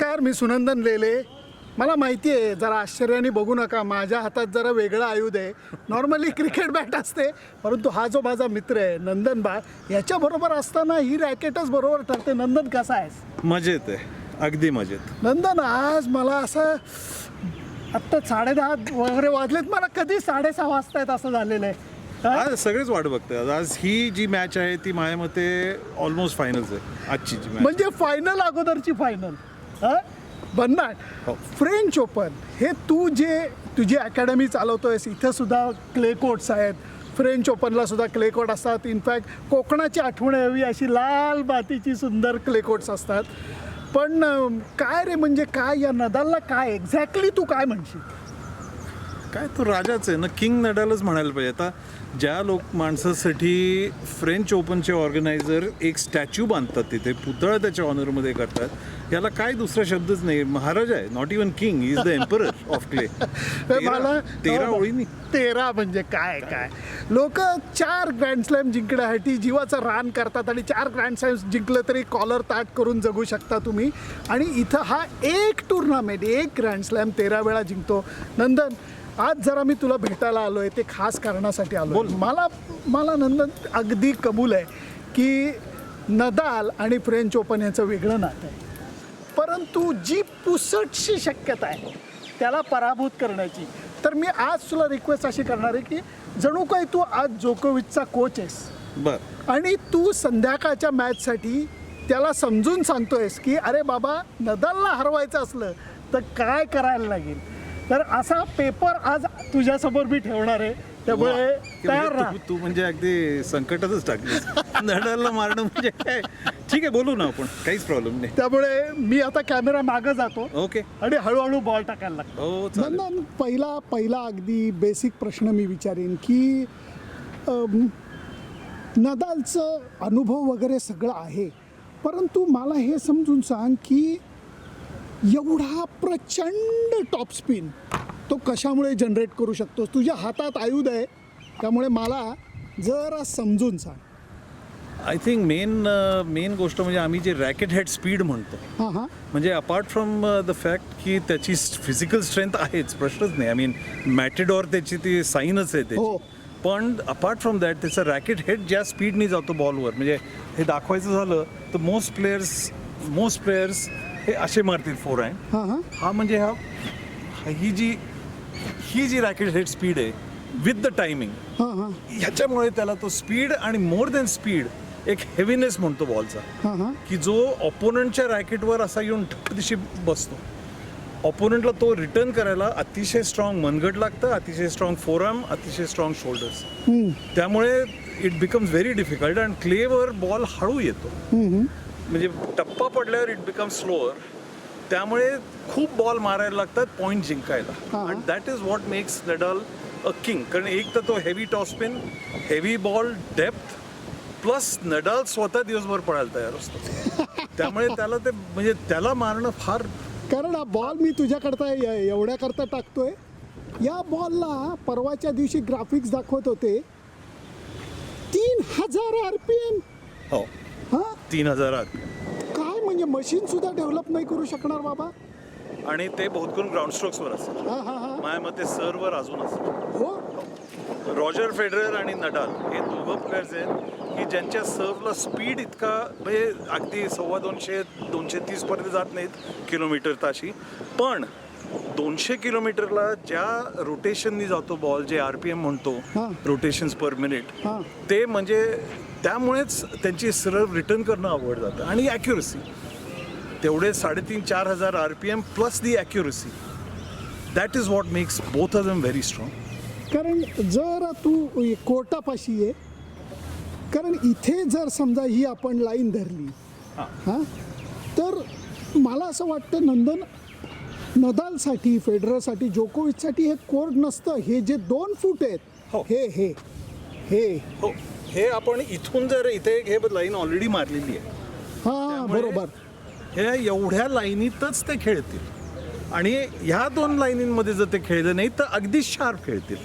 नमस्कार मी सुनंदन लेले. मला माहिती आहे जरा आश्चर्याने बघू नका माझ्या हातात जरा वेगळं आयुध आहे. नॉर्मली क्रिकेट बॅट असते परंतु हा जो माझा मित्र आहे नंदन बा याच्याबरोबर असताना ही रॅकेटच बरोबर ठरते. नंदन कसा आहेस? मजेत आहे. अगदी मजेत. नंदन आज मला असं आत्ता साडेदहा वगैरे वाजलेत मला कधी साडेसहा वाजतायत असं झालेलं आहे? आज सगळेच वाट बघतात आज ही जी मॅच आहे ती माझ्या मते ऑलमोस्ट फायनलच आहे. आजची जी म्हणजे फायनल अगोदरची फायनल बनणार हो. French Open. हे तू जे तुझी अकॅडमी चालवतोयस इथं सुद्धा क्ले कोर्ट्स आहेत. फ्रेंच ओपनला सुद्धा क्ले कोर्ट असतात. इनफॅक्ट कोकणाची आठवण यावी अशी लाल मातीची सुंदर क्ले कोर्ट्स असतात. पण काय रे म्हणजे काय? या नदालला काय? एक्झॅक्टली तू काय म्हणशील? काय तो राजाच आहे ना? किंग नडालच म्हणायला पाहिजे. आता ज्या लोक माणसासाठी फ्रेंच ओपनचे ऑर्गनायझर एक स्टॅच्यू बांधतात तिथे पुतळा त्याच्या ऑनरमध्ये करतात. याला काय दुसरा शब्दच नाही. महाराज आहे. Not even king is the emperor of clay मला तेरा ओळीनी. तेरा म्हणजे काय काय? लोक चार ग्रँड स्लॅम जिंकण्यासाठी जीवाचं रान करतात आणि चार ग्रँड स्लॅम जिंकलं तरी कॉलर ताट करून जगू शकता तुम्ही. आणि इथं हा एक टुर्नामेंट एक ग्रँड स्लॅम तेरा वेळा जिंकतो. नंदन आज जरा मी तुला भेटायला आलो आहे ते खास कारणासाठी आलो मला मला नंदन अगदी कबूल आहे की नदाल आणि फ्रेंच ओपन याचं वेगळं नातं आहे. परंतु जी पुसटशी शक्यता आहे. त्याला पराभूत करण्याची. तर मी आज तुला रिक्वेस्ट अशी करणार आहे की जणू काही तू आज जोकोविचचा कोच आहेस. बर. आणि तू संध्याकाळच्या मॅचसाठी त्याला समजून सांगतोयस की अरे बाबा नदालला हरवायचं असलं तर काय करायला लागेल? तर असा पेपर आज तुझ्यासमोर मी ठेवणार आहे. त्यामुळे तयार राहा. तू म्हणजे अगदी संकटातच टाकलीस. नडालला मारणं म्हणजे काय? ठीक आहे बोलू ना आपण. काहीच प्रॉब्लेम नाही. त्यामुळे मी आता कॅमेरा मागं जातो. ओके आणि हळूहळू बॉल टाकायला लागतो. हो चालेल. नंदन पहिला पहिला अगदी बेसिक प्रश्न मी विचारेन की अम, नदालचं अनुभव वगैरे सगळं आहे. परंतु मला हे समजून सांग की एवढा प्रचंड टॉप स्पिन तो कशामुळे जनरेट करू शकतोस? तुझ्या हातात आयुध आहे. त्यामुळे मला जरा समजून सांग. आय थिंक मेन मेन गोष्ट म्हणजे आम्ही जे रॅकेट हेड स्पीड म्हणतो हां हां. म्हणजे अपार्ट फ्रॉम द फॅक्ट की त्याची फिजिकल स्ट्रेंथ आहेच प्रश्नच नाही. आय मीन मॅटेडॉर त्याची ती साईनच आहे हो. त्याची पण अपार्ट फ्रॉम दॅट त्याचा रॅकेट हेड ज्या स्पीडनी जातो बॉलवर म्हणजे हे दाखवायचं झालं तर मोस्ट प्लेयर्स मोस्ट प्लेयर्स हे असे मारतील फोर हँड हां हां. हा म्हणजे हा हा- ही जी ही जी रॅकेट हेड स्पीड आहे विथ द टायमिंग हां हां. ह्याच्यामुळे त्याला तो स्पीड आणि मोर दॅन स्पीड एक हेवीनेस म्हणतो बॉलचा की जो ऑपोनंटच्या रॅकेटवर असा येऊन ठपदिशी बसतो. ऑपोनंटला तो रिटर्न करायला अतिशय स्ट्रॉंग मनगट लागतं अतिशय स्ट्रॉंग फोरम अतिशय स्ट्रॉंग शोल्डर्स त्यामुळे इट बिकम्स व्हेरी डिफिकल्ट आणि क्लेवर बॉल हळू येतो. म्हणजे टप्पा पडल्यावर इट बिकम स्लोअर त्यामुळे खूप बॉल मारायला लागतात पॉईंट जिंकायला. आणि that is what makes Nadal a king कारण एक तर तो heavy topspin heavy ball depth plus Nadal स्वतः दिवसभर पडायला तयार असतो. त्यामुळे त्याला ते म्हणजे त्याला मारणं फार कारण हा बॉल मी तुझ्याकरता य- एवढ्याकरता टाकतोय. या बॉलला परवाच्या दिवशी ग्राफिक्स दाखवत होते. तीन हजार आर पी एम हो. हा? तीन हजार आत काय म्हणजे मशीन सुद्धा डेव्हलप नाही करू शकणार बाबा? आणि ते बहुत करून ग्राउंड स्ट्रोक्सवर असेल हा हा हा. माझ्या मते सरवर अजून असेल हो? रॉजर फेडरर आणि नडाल हे दोघं प्लेयर्स आहेत की ज्यांच्या सर्वला स्पीड इतका म्हणजे अगदी सव्वा दोनशे दोनशे तीसपर्यंत जात नाहीत किलोमीटर ताशी. पण दोनशे किलोमीटरला ज्या रोटेशननी जातो बॉल जे आर पी एम म्हणतो. Rotations per minute. ते म्हणजे त्यामुळेच त्यांची सरळ रिटर्न करणं अवघड जातं. आणि ॲक्युरसी तेवढे साडेतीन चार हजार R P M plus the accuracy that is what makes both of them very strong कारण जर तू कोर्टापाशी आहे कारण इथे जर समजा ही आपण लाईन धरली हां. तर मला असं वाटतं नंदन नदालसाठी फेडररसाठी जोकोविचसाठी हे कोर्ट नसतं. हे जे दोन फूट आहेत हो. हे हे हे. हो. हे आपण इथून जर इथे हे लाईन ऑलरेडी मारलेली आहे हां त्यामुळे बरोबर. हे एवढ्या लाईनीतच ते खेळतील. आणि ह्या दोन लाईनींमध्ये जर ते खेळले नाही तर अगदी शार्प खेळतील.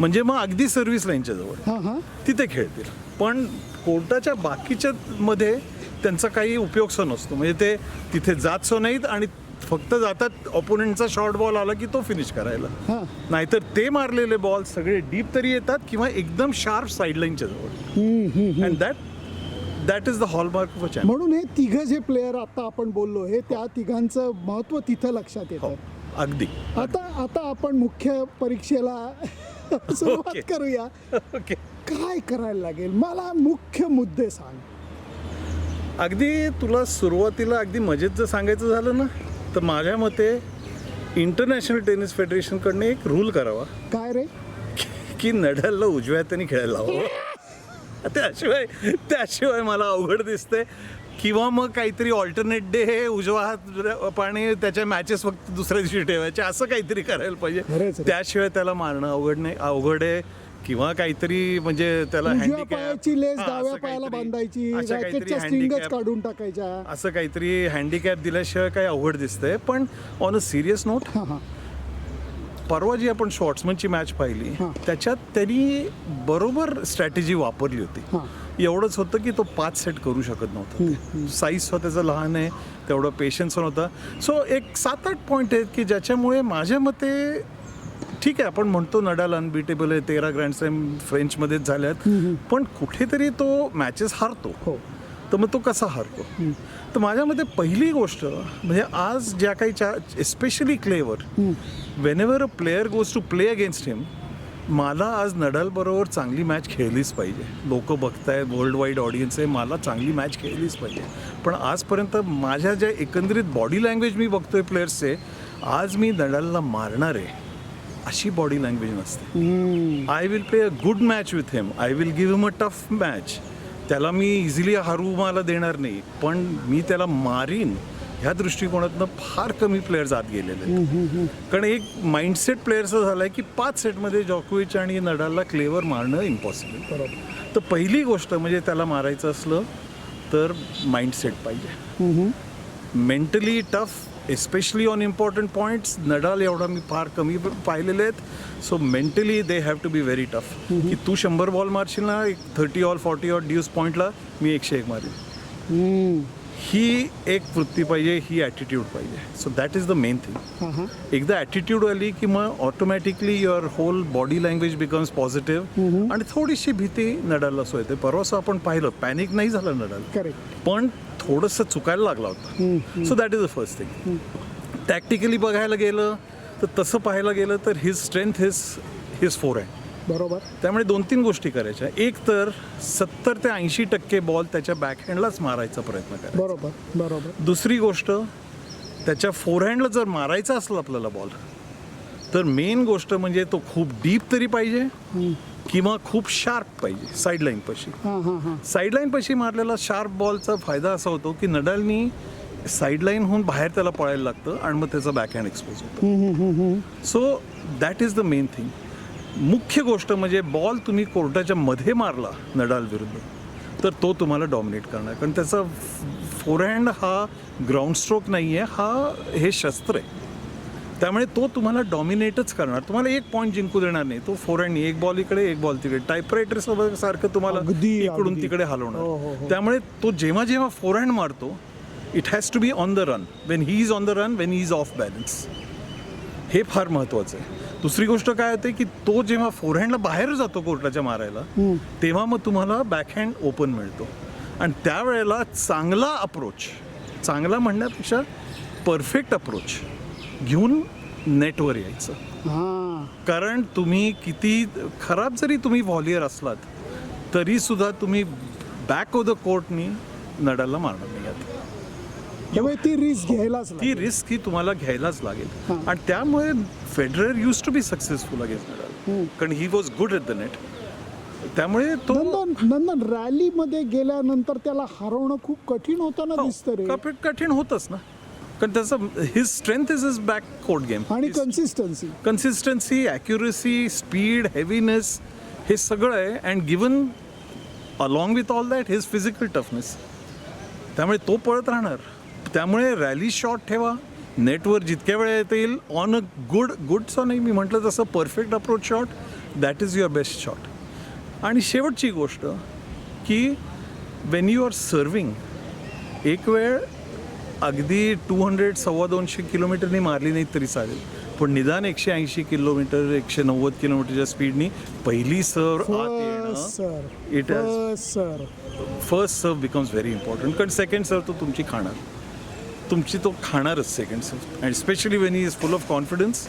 म्हणजे मग अगदी सर्व्हिस लाईनच्या जवळ. हां हां. तिथे खेळतील. पण कोर्टाच्या बाकीच्या मध्ये त्यांचा काही उपयोगसो नसतो म्हणजे ते तिथे जातसो नाहीत आणि फक्त जातात ऑपोनंटचा शॉर्ट बॉल आला की तो फिनिश करायला. हां. नाहीतर ते मारलेले बॉल सगळे डीप तरी येतात किंवा एकदम शार्प साईडलाईनच्या जवळ. And that that is the hallmark of म्हणून हे तिघं जे प्लेयर आता आपण बोललो हे त्या तिघांचं महत्त्व तिथं लक्षात येतं. अगदी. आता आता आपण मुख्य परीक्षेला सुरुवात. करूया. ओके काय करायला लागेल? मला मुख्य मुद्दे सांग. अगदी तुला सुरुवातीला अगदी मजेत जर सांगायचं झालं ना तर माझ्या मते इंटरनॅशनल टेनिस फेडरेशनकडनं एक रूल करावा. काय रे? की नडालला उजव्या हाताने खेळायला हवं त्याशिवाय त्याशिवाय मला अवघड दिसते किंवा मग काहीतरी ऑल्टरनेट डे हे उजवा हात पाणी त्याच्या मॅचेस फक्त दुसऱ्या दिवशी ठेवायचे. असं काहीतरी करायला पाहिजे. त्याशिवाय त्याला मारणं अवघड नाही. अवघड आहे. किंवा काहीतरी म्हणजे त्याला पायाची लेस डाव्या पायाला काहीतरी- बांधायची रॅकेटच्या काढून टाकायच्या. असं काहीतरी हँडिकॅप दिल्याशिवाय काही अवघड दिसतंय. पण ऑन अ सिरियस नोट परवा जी आपण शॉर्ट्समनची मॅच पाहिली. त्याच्यात त्यांनी बरोबर स्ट्रॅटेजी वापरली होती. एवढंच होतं की तो पाच सेट करू शकत नव्हता. साईज स्वतःचं लहान आहे तेवढं पेशन्स नव्हता सो एक सात आठ पॉईंट आहेत की ज्याच्यामुळे माझ्या मते ठीक आहे आपण म्हणतो नडाल अनबिटेबल आहे तेरा ग्रँड स्लॅम फ्रेंचमध्येच झाल्यात. पण कुठेतरी तो मॅचेस हारतो. हो. तर मग तो कसा हारतो? तर माझ्या मते पहिली गोष्ट म्हणजे आज ज्या काही चा especially clever whenever a player goes to play against him मला आज नडाल बरोबर चांगली मॅच खेळलीच पाहिजे. लोक बघतायत वर्ल्ड वाईड ऑडियन्स आहे मला चांगली मॅच खेळलीच पाहिजे. पण आजपर्यंत माझ्या ज्या एकंदरीत बॉडी लँग्वेज मी बघतोय प्लेयर्सचे आज मी नडालला मारणार आहे अशी बॉडी लँग्वेज नसते. I will play a good match with him I will give him a tough match त्याला मी इझिली हरू मला देणार नाही. पण मी त्याला मारीन. ह्या दृष्टिकोनातनं फार कमी प्लेयर्स आत गेलेले आहेत. कारण एक माइंडसेट प्लेअरचं झालं आहे की पाच सेटमध्ये जॉकोविच आणि नडालला क्लेवर मारणं इम्पॉसिबल बरोबर. तर पहिली गोष्ट म्हणजे त्याला मारायचं असलं तर माइंडसेट पाहिजे. Mentally tough especially on important points Nadal एवढा मी फार कमी पाहिलेले आहेत. So mentally they have to be very tough की तू शंभर बॉल मारशील ना एक thirty all forty all deuce पॉईंटला मी एकशे एक मारेन. ही एक वृत्ती पाहिजे ही ॲटिट्यूड पाहिजे. So that is the main thing एकदा ॲटिट्यूड आली की मग automatically your whole body language becomes positive आणि थोडीशी भीती नडालला सो येते. परवाचं आपण पाहिलं पॅनिक नाही झालं नडाल. करेक्ट पण थोडंसं चुकायला लागला होता. So that is the first thing tactically बघायला गेलं तर तसं पाहायला गेलं तर his strength his his four आहे बरोबर. त्यामुळे दोन तीन गोष्टी करायच्या. एक तर सत्तर ते ऐंशी टक्के बॉल त्याच्या बॅकहँडलाच मारायचा प्रयत्न करायचा. बरोबर बरोबर. दुसरी गोष्ट त्याच्या फोरहँडला जर मारायचा असला आपल्याला बॉल तर मेन गोष्ट म्हणजे तो खूप डीप तरी पाहिजे किंवा खूप शार्प पाहिजे साईडलाईन पशी. साईडलाईन पशी मारलेला शार्प बॉलचा फायदा असा होतो की नडालनी साईडलाईनहून बाहेर त्याला पळायला लागतं आणि मग त्याचा बॅकहँड एक्सपोज होतो. So that is the main thing मुख्य गोष्ट म्हणजे बॉल तुम्ही कोर्टाच्या मध्ये मारला नडाल विरुद्ध तर तो तुम्हाला डॉमिनेट करणार. कारण त्याचा फोरहँड हा ग्राउंड स्ट्रोक नाही आहे हा हे शस्त्र आहे. त्यामुळे तो तुम्हाला डॉमिनेटच करणार. तुम्हाला एक पॉईंट जिंकू देणार नाही. तो फोरहँड एक बॉल इकडे एक बॉल तिकडे. टायपरायटर सोबत सारखं तुम्हाला इकडून. तिकडे हो, हो, हलवणार हो. त्यामुळे तो जेव्हा जेव्हा फोरहँड मारतो it has to be on the run when he is on the run when he is off balance हे फार महत्त्वाचं आहे. दुसरी गोष्ट काय होते की तो जेव्हा फोरहँडला बाहेर जातो कोर्टाच्या मारायला तेव्हा मग तुम्हाला बॅकहँड ओपन मिळतो. आणि त्यावेळेला चांगला अप्रोच चांगला म्हणण्यापेक्षा परफेक्ट अप्रोच घेऊन नेटवर यायचं. हां. कारण तुम्ही किती खराब जरी तुम्ही व्हॉलियर असलात तरी सुद्धा तुम्ही बॅक ऑफ द कोर्टनी नडाला मारणार. त्यामुळे ती रिस्क घ्यायलाच ती. रिस्क ही तुम्हाला घ्यायलाच लागेल. आणि त्यामुळे Federer use to be successful against Nadal कारण he was good at the net त्यामुळे तो नंदन नंदन रॅलीमध्ये गेल्यानंतर त्याला हरवणं खूप कठीण होताना दिसतं रे. हो, कप- कठीण होतच ना. कारण त्याचं his strength is is back court game आणि consistency consistency accuracy speed heaviness हे सगळं आहे. And given along with all that his physical toughness त्यामुळे तो पळत राहणार. त्यामुळे रॅली शॉट ठेवा. नेटवर जितक्या वेळा येता येईल ऑन अ गुड गुडचा नाही मी म्हटलं तसं perfect approach shot that is your best shot आणि शेवटची गोष्ट की वेन यू आर सर्विंग एक वेळ अगदी टू हंड्रेड सव्वा दोनशे किलोमीटरनी मारली नाही तरी चालेल. पण निदान एकशे ऐंशी किलोमीटर एकशे नव्वद किलोमीटरच्या स्पीडनी पहिली सर्व आत फर्स्ट येणं सर has- first sir first serve becomes very important कारण सेकंड सर्व तो तुमची खाणार. तुमची तो खाणारच second serve and specially when he is full of confidence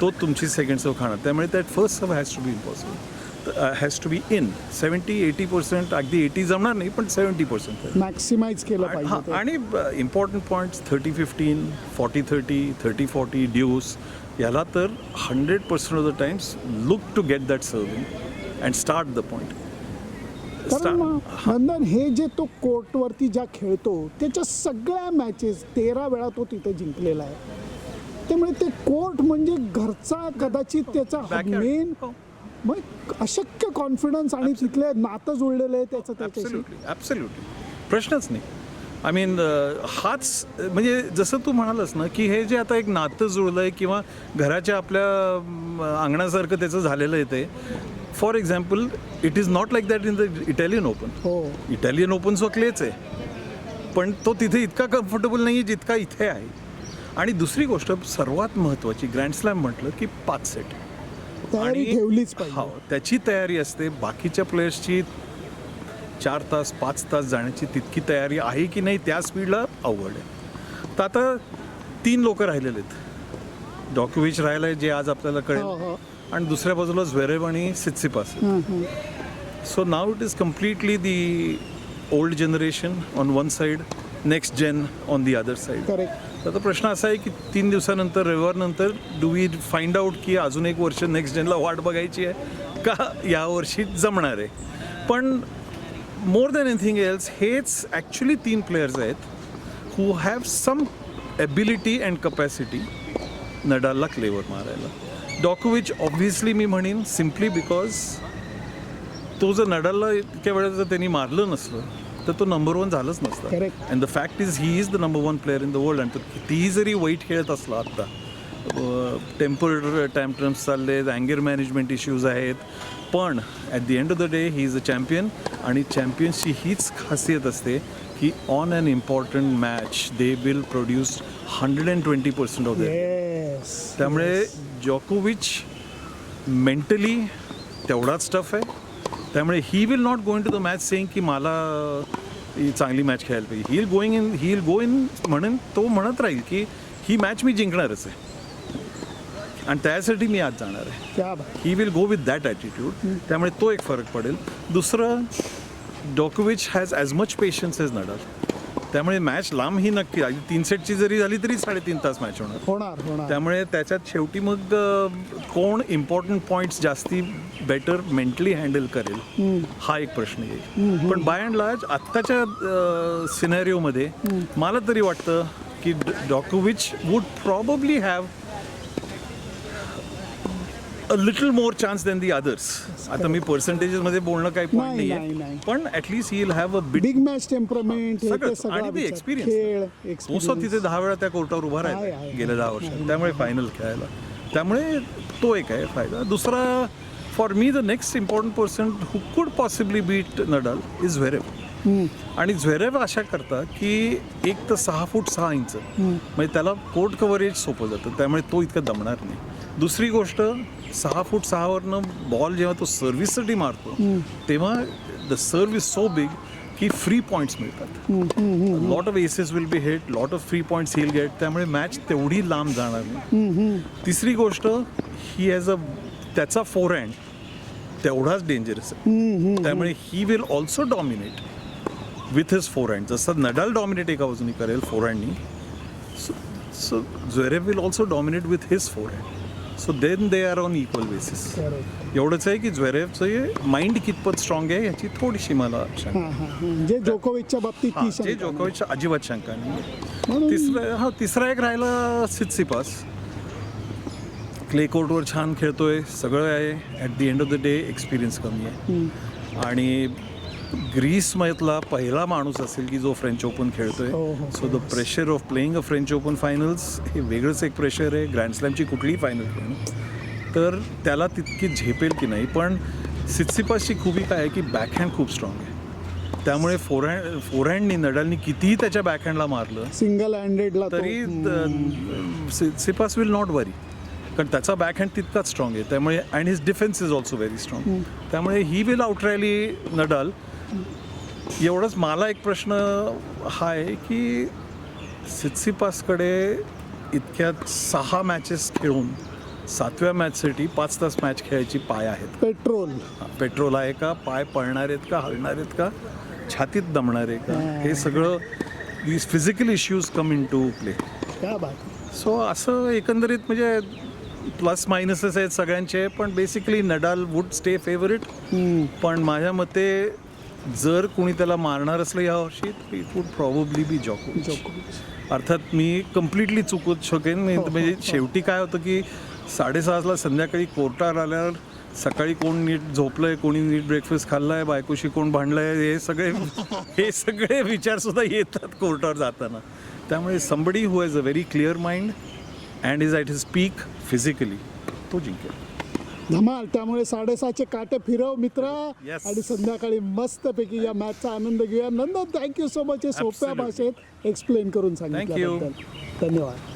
तो तुमची सेकंड सर्व खाणार. त्यामुळे that first serve has to be impossible has to be in seventy eighty percent अगदी एटी जमणार नाही पण सेवन्टी पर्सेंट मॅक्सिमाइज केलं हां पाहिजे. आणि important points thirty fifteen forty thirty thirty forty deuce याला तर hundred percent of the times look to get that serving and start the point कारण मग नंदन हे जे तो कोर्टवरती ज्या खेळतो त्याच्या सगळ्या मॅचेस तेरा वेळा तो तिथे जिंकलेला आहे. त्यामुळे ते कोर्ट म्हणजे घरचा कदाचित त्याचा. मेन हो. मग अशक्य कॉन्फिडन्स आणि तिथले नातं जुळलेलं आहे त्याचं त्याच्याशी. प्रश्नच नाही. आय मीन हाच म्हणजे जसं तू म्हणालस ना की हे जे आता एक नातं जुळलं आहे किंवा घराच्या आपल्या अंगणासारखं त्याचं झालेलं आहे ते for example it is not like that in the Italian Open. हो. इटालियन ओपन जो क्लेच आहे पण तो तिथे इतका कम्फर्टेबल नाही आहे जितका इथे आहे. आणि दुसरी गोष्ट सर्वात महत्त्वाची ग्रँड स्लॅम म्हटलं की पाच सेट आणि- ठेवलीच हो त्याची तयारी असते बाकीच्या प्लेयर्सची चार तास पाच तास जाण्याची तितकी तयारी आहे की नाही त्या स्पीडला अवघड आहे. तर आता तीन लोक राहिलेले आहेत. डॉक्युविच राहिलं आहे जे आज आपल्याला हो, कळेल. हो. आणि दुसऱ्या बाजूला झ्वेरेव आणि सित्सिपास हं, हं. So now it is completely the old generation on one side next gen on the other side तर आता प्रश्न असा आहे की तीन दिवसानंतर रविवारनंतर डू वी फाइंड आउट की अजून एक वर्ष नेक्स्ट जनला वाट बघायची आहे? का या वर्षी जमणार आहे? पण मोर दॅन एनिथिंग एल्स हेच ॲक्च्युली तीन प्लेयर्स आहेत who have some ability and capacity नडालला क्लेवर मारायला. डॉकोविच ऑब्व्हियसली मी म्हणेन सिम्पली बिकॉज तो जर नडालला इतक्या वेळेस जर त्यांनी मारलं नसलं तर तो नंबर वन झालंच नसतं. And the fact is he is the number one player in the world आणि तो कितीही जरी वाईट खेळत असला आत्ता टेम्पर टॅम्पटम्स चालले आहेत अँगर मॅनेजमेंट इश्यूज आहेत पण at the end of the day he is a champion आणि चॅम्पियन्सची हीच खासियत असते की on an important match they will produce hundred and twenty percent of yes त्यामुळे जॉकोविच मेंटली तेवढाच टफ आहे. त्यामुळे he will not going to the match saying की मला ही चांगली मॅच खेळायला पाहिजे. He going in he will go in म्हणून तो म्हणत राहील की ही मॅच मी जिंकणारच आहे. आणि त्यासाठी मी आज जाणार आहे. He will go with that attitude त्यामुळे तो एक फरक पडेल. दुसरं डॉकोविच has as much patience as Nadal त्यामुळे मॅच लांब ही नक्की आधी तीन सेटची जरी झाली तरी साडेतीन तास मॅच होणार. होणार होणार. त्यामुळे त्याच्यात शेवटी मग कोण इम्पॉर्टंट पॉईंट्स जास्ती बेटर मेंटली हँडल करेल हा एक प्रश्न येईल. पण बाय अँड लार्ज आत्ताच्या सिनेरिओमध्ये मला तरी वाटतं की डॉकोविच would probably have a little more chance than the others आता मी पर्सेंटेजेसमध्ये बोलणं काही पॉईंट नाही, नाही नाही, आहे नाही. पण at least he will have a big match temperament हे ते सगळं. सगळा आणि ते विचार. एक्सपिरियन्स खेळ तो स्वतः तिथे दहा वेळा त्या कोर्टावर उभा आहे, राहिला. गेल्या दहा वर्षात. त्यामुळे फायनल खेळायला. त्यामुळे तो एक आहे फायदा. दुसरा for me the next important person who could possibly beat Nadal is Zverev आणि झ्वेरेव अशा करता की एक तर सहा फूट सहा इंच. म्हणजे त्याला कोर्ट कव्हरेज सोपं जातं. त्यामुळे तो इतका दमणार नाही. दुसरी गोष्ट सहा फूट सहावरनं बॉल जेव्हा तो सर्व्हिससाठी मारतो तेव्हा the serve is so big की फ्री पॉईंट्स मिळतात. Lot of aces will be hit lot of free points he'll get त्यामुळे मॅच तेवढी लांब जाणार नाही. तिसरी गोष्ट ही हॅज अ त्याचा फोर हँड तेवढाच डेंजरस आहे. त्यामुळे he will also dominate with his forehand जसं नडाल डॉमिनेट एका बाजूने करेल फोर हँडनी so Zverev will also dominate with his forehand so then they are on equal basis एवढंच आहे की झ्वेरेवचं माइंड कितपत स्ट्रॉंग आहे याची थोडीशी मला शंका जोकोविचच्या बाबतीत जे शंका नाही. जोकोविच अजिबात शंका नाही. तिसरा हा तिसरा एक राहिला सित्सिपास. क्ले कोर्टवर छान खेळतोय. सगळं आहे. At the end of the day experience कमी आहे. आणि ग्रीसमधला पहिला माणूस असेल की जो फ्रेंच ओपन खेळतोय. So the pressure of playing a French open finals हे वेगळंच एक प्रेशर आहे. ग्रँड स्लॅमची कुठलीही फायनल खेळणं तर त्याला तितकी झेपेल की नाही पण सित्सिपासची खूबी काय आहे की बॅकहँड खूप स्ट्रॉंग आहे. त्यामुळे फोरहँड फोरहँडनी नडालनी कितीही त्याच्या बॅकहँडला मारलं सिंगल हँडेडला तरी सिपास विल नॉट वरी कारण त्याचा बॅकहँड तितकाच स्ट्रॉंग आहे. त्यामुळे and his defence is also very strong त्यामुळे ही विल आउटरॅली नडाल. एवढंच मला एक प्रश्न हा आहे की सित्सिपासकडे इतक्यात सहा मॅचेस खेळून सातव्या मॅचसाठी पाच तास मॅच खेळायची पाय आहेत. पेट्रोल. पेट्रोल आहे का? पाय पळणार आहेत का? हलणार आहेत का? छातीत दमणार आहे का? हे. सगळं these physical issues come in to play क्या बात सो असं एकंदरीत म्हणजे प्लस मायनसेस आहेत सगळ्यांचे पण basically Nadal would stay favourite पण माझ्या मते जर कोणी त्याला मारणार असलं यावर्षी तर it would probably be Djoko जोकोविच अर्थात मी कम्प्लिटली चुकू शकेन. मी म्हणजे शेवटी काय होतं की साडेसहाला संध्याकाळी कोर्टावर आल्यावर सकाळी कोण नीट झोपलंय कोणी नीट ब्रेकफास्ट खाल्लाय बायकोशी कोण भांडलंय हे सगळे हे सगळे विचार सुद्धा येतात कोर्टावर जाताना. त्यामुळे somebody who has a very clear mind and is at his peak physically तो जिंकेल. धमाल त्यामुळे साडेसहाचे काटे फिरव मित्र Yes. आणि संध्याकाळी मस्तपैकी या मॅचचा आनंद घेऊया नंदन थँक्यू सो मच हे सोप्या Absolutely. भाषेत एक्सप्लेन करून. सांगितल्याबद्दल धन्यवाद